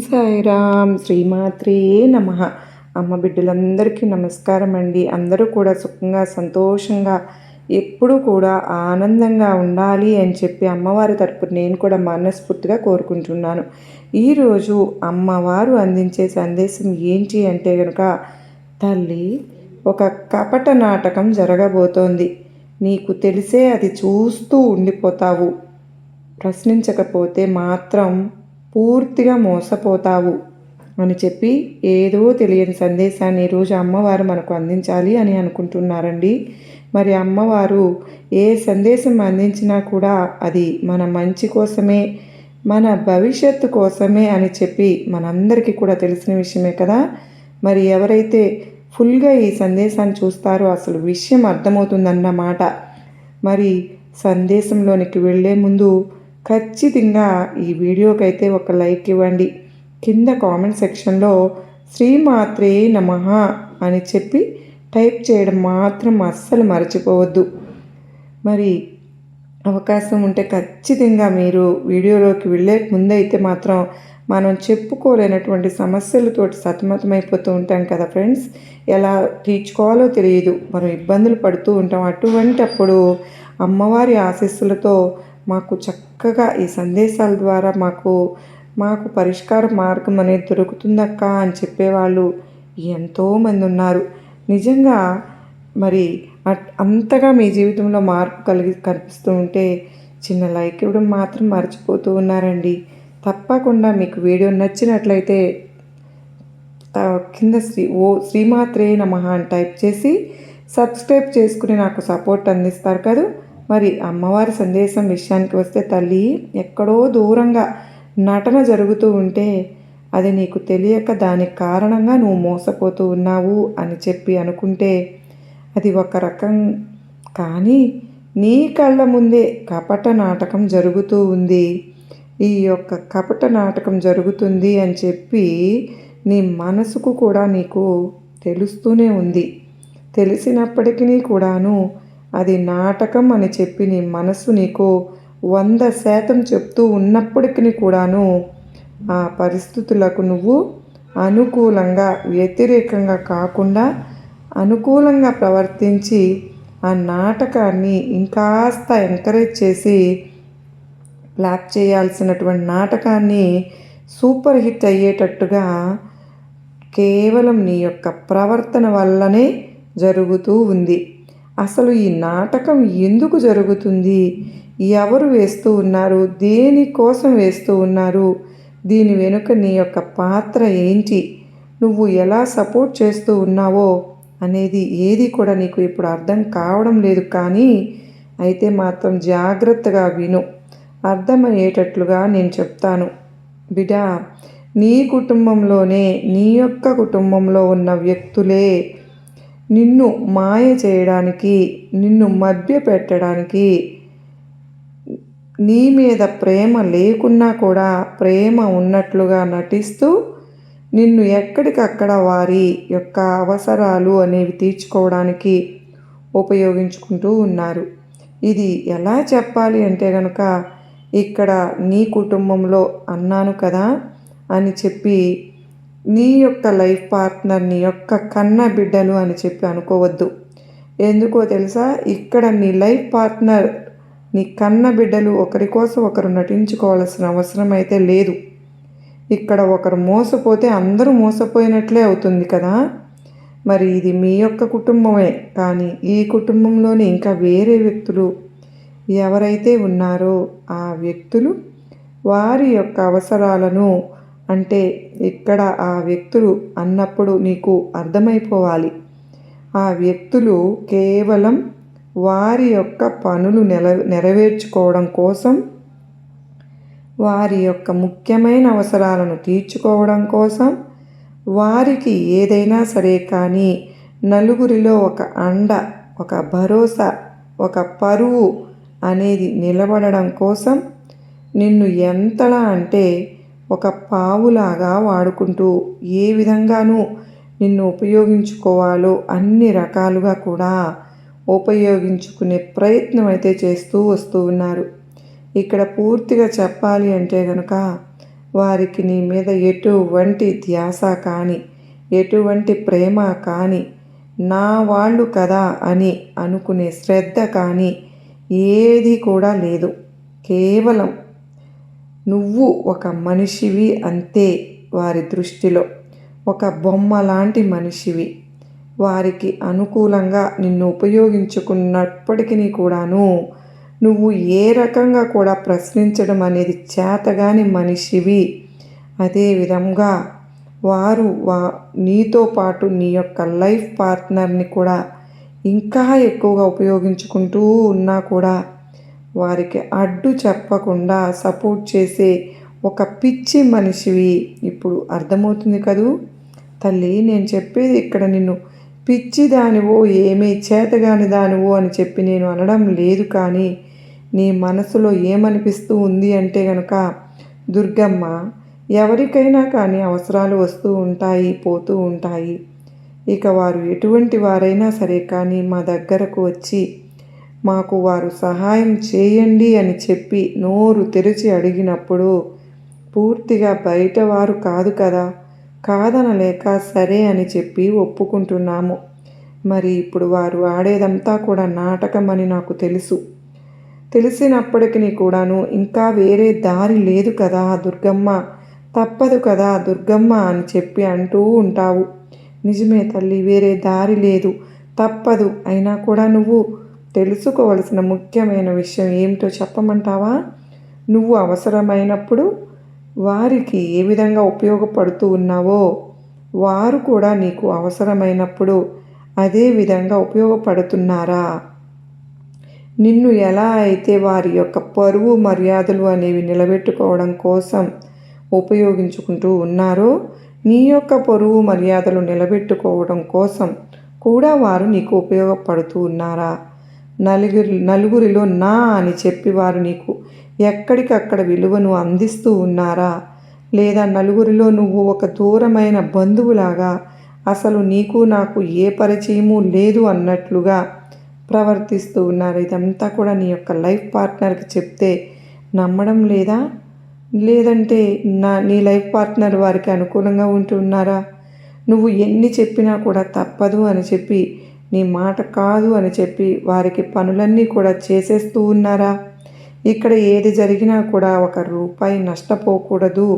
సాయిరామ్. శ్రీమాత్రే నమ. అమ్మ బిడ్డలందరికీ నమస్కారం అండి. అందరూ కూడా సుఖంగా సంతోషంగా ఎప్పుడూ కూడా ఆనందంగా ఉండాలి అని చెప్పి అమ్మవారి తరపున నేను కూడా మనస్ఫూర్తిగా కోరుకుంటున్నాను. ఈరోజు అమ్మవారు అందించే సందేశం ఏంటి అంటే కనుక తల్లి ఒక కపట నాటకం జరగబోతోంది. నీకు తెలిసే అది చూస్తూ ఉండిపోతావు. ప్రశ్నించకపోతే మాత్రం పూర్తిగా మోసపోతావు అని చెప్పి ఏదో తెలియని సందేశాన్ని ఈరోజు అమ్మవారు మనకు అందించాలి అని అనుకుంటున్నారండి. మరి అమ్మవారు ఏ సందేశం అందించినా కూడా అది మన మంచి కోసమే మన భవిష్యత్తు కోసమే అని చెప్పి మనందరికీ కూడా తెలిసిన విషయమే కదా. మరి ఎవరైతే ఫుల్గా ఈ సందేశాన్ని చూస్తారో అసలు విషయం అర్థమవుతుందన్నమాట. మరి సందేశంలోనికి వెళ్ళే ముందు ఖచ్చితంగా ఈ వీడియోకైతే ఒక లైక్ ఇవ్వండి. కింద కామెంట్ సెక్షన్లో శ్రీమాత్రే నమ అని చెప్పి టైప్ చేయడం మాత్రం అస్సలు మర్చిపోవద్దు. మరి అవకాశం ఉంటే ఖచ్చితంగా మీరు వీడియోలోకి వెళ్ళే ముందైతే మాత్రం మనం చెప్పుకోలేనటువంటి సమస్యలతో సతమతమైపోతూ ఉంటాం కదా ఫ్రెండ్స్. ఎలా తీర్చుకోవాలో తెలియదు. మనం ఇబ్బందులు పడుతూ ఉంటాం. అటువంటప్పుడు అమ్మవారి ఆశీస్సులతో మాకు చక్కగా ఈ సందేశాల ద్వారా మాకు మాకు పరిష్కార మార్గం అనేది దొరుకుతుందక్క అని చెప్పేవాళ్ళు ఎంతోమంది ఉన్నారు. నిజంగా మరి అంతగా మీ జీవితంలో మార్పు కలిగి కనిపిస్తూ ఉంటే చిన్న లైక్ ఇవ్వడం మాత్రం మర్చిపోతూ ఉన్నారండి. తప్పకుండా మీకు వీడియో నచ్చినట్లయితే కింద శ్రీ ఓ శ్రీమాత్రే నమ అని టైప్ చేసి సబ్స్క్రైబ్ చేసుకుని నాకు సపోర్ట్ అందిస్తారు కదా. మరి అమ్మవారి సందేశం విషయానికి వస్తే తల్లి ఎక్కడో దూరంగా నటన జరుగుతూ ఉంటే అది నీకు తెలియక దానికి కారణంగా నువ్వు మోసపోతూ ఉన్నావు అని చెప్పి అనుకుంటే అది ఒక రకం. కానీ నీ కళ్ళ ముందే కపట నాటకం జరుగుతూ ఉంది. ఈ యొక్క కపట నాటకం జరుగుతుంది అని చెప్పి నీ మనసుకు కూడా నీకు తెలుస్తూనే ఉంది. తెలిసినప్పటికీ కూడాను అది నాటకం అని చెప్పి నీ మనసు నీకు వంద శాతం చెప్తూ ఉన్నప్పటికీ కూడాను ఆ పరిస్థితులకు నువ్వు అనుకూలంగా వ్యతిరేకంగా కాకుండా అనుకూలంగా ప్రవర్తించి ఆ నాటకాన్ని ఇంకాస్త ఎంకరేజ్ చేసి బ్లాక్ చేయాల్సినటువంటి నాటకాన్ని సూపర్ హిట్ అయ్యేటట్టుగా కేవలం నీ యొక్క ప్రవర్తన వల్లనే జరుగుతూ ఉంది. అసలు ఈ నాటకం ఎందుకు జరుగుతుంది? ఎవరు వేస్తూ ఉన్నారు? దేనికోసం వేస్తూ ఉన్నారు? దీని వెనుక నీ యొక్క పాత్ర ఏంటి? నువ్వు ఎలా సపోర్ట్ చేస్తూ ఉన్నావో అనేది ఏది కూడా నీకు ఇప్పుడు అర్థం కావడం లేదు కానీ అయితే మాత్రం జాగ్రత్తగా విను. అర్థమయ్యేటట్లుగా నేను చెప్తాను. బిడా నీ కుటుంబంలోనే నీ యొక్క కుటుంబంలో ఉన్న వ్యక్తులే నిన్ను మాయ చేయడానికి నిన్ను మభ్య పెట్టడానికి నీ మీద ప్రేమ లేకున్నా కూడా ప్రేమ ఉన్నట్లుగా నటిస్తూ నిన్ను ఎక్కడికక్కడ వారి యొక్క అవసరాలు అనేవి తీర్చుకోవడానికి ఉపయోగించుకుంటూ ఉన్నారు. ఇది ఎలా చెప్పాలి అంటే కనుక ఇక్కడ నీ కుటుంబంలో అన్నాను కదా అని చెప్పి నీ యొక్క లైఫ్ పార్ట్నర్ నీ యొక్క కన్న బిడ్డలు అని చెప్పి అనుకోవద్దు. ఎందుకో తెలుసా? ఇక్కడ నీ లైఫ్ పార్ట్నర్ నీ కన్న బిడ్డలు ఒకరి కోసం ఒకరు నటించుకోవాల్సిన అవసరం అయితే లేదు. ఇక్కడ ఒకరు మోసపోతే అందరూ మోసపోయినట్లే అవుతుంది కదా? మరి ఇది మీ యొక్క కుటుంబమే. కానీ ఈ కుటుంబంలోని ఇంకా వేరే వ్యక్తులు ఎవరైతే ఉన్నారో ఆ వ్యక్తులు వారి యొక్క అవసరాలను అంటే ఇక్కడ ఆ వ్యక్తులు అన్నప్పుడు నీకు అర్థమైపోవాలి. ఆ వ్యక్తులు కేవలం వారి యొక్క పనులు నెల నెరవేర్చుకోవడం కోసం వారి యొక్క ముఖ్యమైన అవసరాలను తీర్చుకోవడం కోసం వారికి ఏదైనా సరే కానీ నలుగురిలో ఒక అండ ఒక భరోసా ఒక పరువు అనేది నిలబడడం కోసం నిన్ను ఎంతలా అంటే ఒక పావులాగా వాడుకుంటూ ఏ విధంగానూ నిన్ను ఉపయోగించుకోవాలో అన్ని రకాలుగా కూడా ఉపయోగించుకునే ప్రయత్నం అయితే చేస్తూ వస్తూ ఉన్నారు. ఇక్కడ పూర్తిగా చెప్పాలి అంటే కనుక వారికి నీ మీద ఎటువంటి ధ్యాస కానీ ఎటువంటి ప్రేమ కానీ నా వాళ్ళు కదా అని అనుకునే శ్రద్ధ కానీ ఏది కూడా లేదు. కేవలం నువ్వు ఒక మనిషివి అంతే వారి దృష్టిలో. ఒక బొమ్మ లాంటి మనిషివి. వారికి అనుకూలంగా నిన్ను ఉపయోగించుకున్నప్పటికీ కూడాను నువ్వు ఏ రకంగా కూడా ప్రశ్నించడం అనేది చేతగాని మనిషివి. అదేవిధంగా వారు వా నీతో పాటు నీ యొక్క లైఫ్ పార్ట్నర్ని కూడా ఇంకా ఎక్కువగా ఉపయోగించుకుంటూ ఉన్నా కూడా వారికి అడ్డు చెప్పకుండా సపోర్ట్ చేసే ఒక పిచ్చి మనిషివి. ఇప్పుడు అర్థమవుతుంది కదూ? తల్లి నేను చెప్పేది ఇక్కడ నిన్ను పిచ్చి దానివో ఏమీ చేతగాని దానివో అని చెప్పి నేను అనడం లేదు కానీ నీ మనసులో ఏమనిపిస్తూ ఉంది అంటే గనక దుర్గమ్మ ఎవరికైనా కానీ అవసరాలు వస్తూ ఉంటాయి పోతూ ఉంటాయి. ఇక వారు ఎటువంటి వారైనా సరే కానీ మా దగ్గరకు వచ్చి మాకు వారు సహాయం చేయండి అని చెప్పి నోరు తెరిచి అడిగినప్పుడు పూర్తిగా బయట వారు కాదు కదా కాదనలేక సరే అని చెప్పి ఒప్పుకుంటున్నాము. మరి ఇప్పుడు వారు ఆడేదంతా కూడా నాటకం అని నాకు తెలుసు. తెలిసినప్పటికీ కూడాను ఇంకా వేరే దారి లేదు కదా దుర్గమ్మ. తప్పదు కదా దుర్గమ్మ అని చెప్పి అంటూ ఉంటావు. నిజమే తల్లి వేరే దారి లేదు. తప్పదు. అయినా కూడా నువ్వు తెలుసుకోవలసిన ముఖ్యమైన విషయం ఏమిటో చెప్పమంటావా? నువ్వు అవసరమైనప్పుడు వారికి ఏ విధంగా ఉపయోగపడుతూ ఉన్నావో వారు కూడా నీకు అవసరమైనప్పుడు అదే విధంగా ఉపయోగపడుతున్నారా? నిన్ను ఎలా అయితే వారి యొక్క పరువు మర్యాదలు అనేవి నిలబెట్టుకోవడం కోసం ఉపయోగించుకుంటూ ఉన్నారో నీ యొక్క పరువు మర్యాదలు నిలబెట్టుకోవడం కోసం కూడా వారు నీకు ఉపయోగపడుతూ ఉన్నారా? నలుగురి నలుగురిలో నా అని చెప్పి వారు నీకు. ఎక్కడికక్కడ విలువను అందిస్తూ ఉన్నారా? లేదా నలుగురిలో నువ్వు ఒక దూరమైన బంధువులాగా? అసలు నీకు నాకు ఏ పరిచయము లేదు అన్నట్లుగా ప్రవర్తిస్తూ ఉన్నారు. ఇదంతా కూడా నీ యొక్క లైఫ్ పార్ట్నర్కి చెప్తే నమ్మడం లేదా? లేదంటే నా నీ లైఫ్ పార్ట్నర్ వారికి అనుకూలంగా ఉంటున్నారా? నువ్వు ఎన్ని చెప్పినా కూడా తప్పదు అని చెప్పి నీ మాట కాదు అని చెప్పి వారికి పనులన్నీ కూడా చేసేస్తూ ఉన్నారా? ఇక్కడ ఏది జరిగినా కూడా ఒక రూపాయి నష్టపోకూడదు.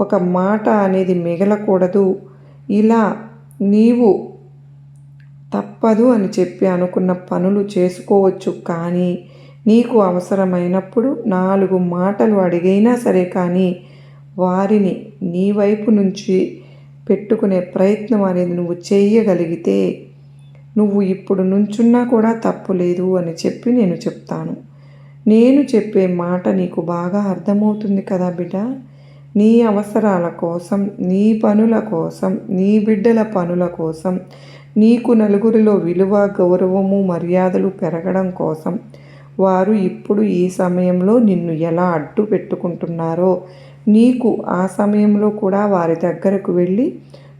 ఒక మాట అనేది మిగలకూడదు. ఇలా నీవు తప్పదు అని చెప్పి అనుకున్న పనులు చేసుకోవచ్చు కానీ నీకు అవసరమైనప్పుడు నాలుగు మాటలు అడిగైనా సరే కానీ వారిని నీ వైపు నుంచి పెట్టుకునే ప్రయత్నం అనేది నువ్వు చేయగలిగితే నువ్వు ఇప్పుడు నుంచున్నా కూడా తప్పు లేదు అని చెప్పి నేను చెప్తాను. నేను చెప్పే మాట నీకు బాగా అర్థమవుతుంది కదా బిడ్డ? నీ అవసరాల కోసం నీ పనుల కోసం నీ బిడ్డల పనుల కోసం నీకు నలుగురిలో విలువ గౌరవము మర్యాదలు పెరగడం కోసం వారు ఇప్పుడు ఈ సమయంలో నిన్ను ఎలా అడ్డు పెట్టుకుంటున్నారో నీకు ఆ సమయంలో కూడా వారి దగ్గరకు వెళ్ళి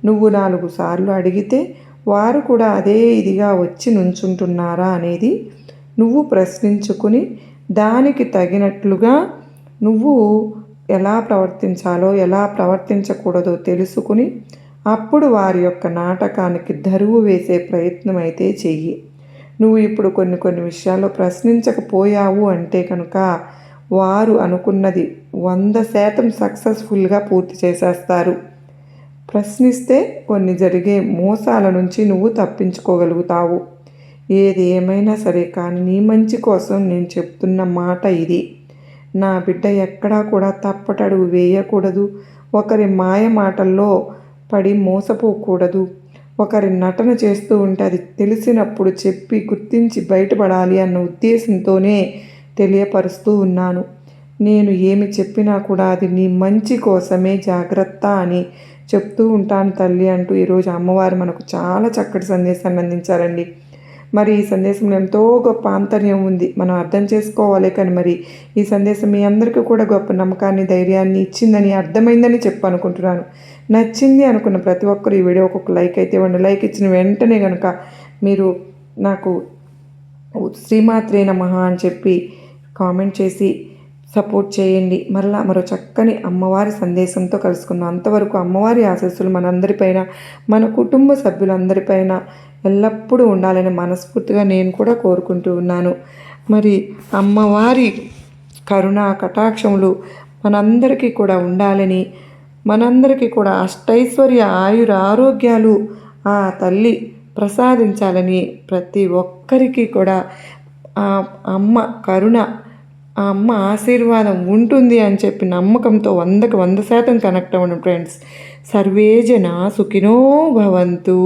నువ్వు నాలుగు సార్లు అడిగితే వారు కూడా అదే ఇదిగా వచ్చి నుంచుంటున్నారా అనేది నువ్వు ప్రశ్నించుకుని దానికి తగినట్లుగా నువ్వు ఎలా ప్రవర్తించాలో ఎలా ప్రవర్తించకూడదో తెలుసుకుని అప్పుడు వారి యొక్క నాటకానికి ధరువు వేసే ప్రయత్నం అయితే చెయ్యి. నువ్వు ఇప్పుడు కొన్ని కొన్ని విషయాల్లో ప్రశ్నించకపోయావు అంటే కనుక వారు అనుకున్నది వంద శాతం సక్సెస్ఫుల్గా పూర్తి చేసేస్తారు. ప్రశ్నిస్తే కొన్ని జరిగే మోసాల నుంచి నువ్వు తప్పించుకోగలుగుతావు. ఏది ఏమైనా సరే కానీ నీ మంచి కోసం నేను చెప్తున్న మాట ఇది. నా బిడ్డ ఎక్కడా కూడా తప్పటడుగు వేయకూడదు. ఒకరి మాయ మాటల్లో పడి మోసపోకూడదు. ఒకరి నటన చేస్తూ ఉంటే అది తెలిసినప్పుడు చెప్పి గుర్తించి బయటపడాలి అన్న ఉద్దేశంతోనే తెలియపరుస్తూ ఉన్నాను. నేను ఏమి చెప్పినా కూడా అది నీ మంచి కోసమే జాగ్రత్త అని చెప్తూ ఉంటాను తల్లి అంటూ ఈరోజు అమ్మవారు మనకు చాలా చక్కటి సందేశాన్ని అందించారండి. మరి ఈ సందేశంలో ఎంతో గొప్ప ఆంతర్యం ఉంది. మనం అర్థం చేసుకోవాలి కానీ మరి ఈ సందేశం మీ అందరికీ కూడా గొప్ప నమ్మకాన్ని ధైర్యాన్ని ఇచ్చిందని అర్థమైందని చెప్పనుకుంటున్నాను నచ్చింది అనుకున్న ప్రతి ఒక్కరు ఈ వీడియో ఒక్కొక్క లైక్ అయితే ఇవ్వండి. లైక్ ఇచ్చిన వెంటనే కనుక మీరు నాకు శ్రీమాత్రే నమ అని చెప్పి కామెంట్ చేసి సపోర్ట్ చేయండి. మరలా మరో చక్కని అమ్మవారి సందేశంతో కలుసుకుందాం. అంతవరకు అమ్మవారి ఆశస్సులు మనందరిపైన మన కుటుంబ సభ్యులందరిపైన ఎల్లప్పుడూ ఉండాలని మనస్ఫూర్తిగా నేను కూడా కోరుకుంటూ ఉన్నాను. మరి అమ్మవారి కరుణ కటాక్షములు మనందరికీ కూడా ఉండాలని మనందరికీ కూడా అష్టైశ్వర్య ఆయుర ఆరోగ్యాలు ఆ తల్లి ప్రసాదించాలని ప్రతి ఒక్కరికి కూడా అమ్మ కరుణ ఆ అమ్మ ఆశీర్వాదం ఉంటుంది అని చెప్పి నమ్మకంతో వందకు వంద శాతం కనెక్ట్ అవ్వడం ఫ్రెండ్స్ సర్వే జన సుఖినో భవంతు.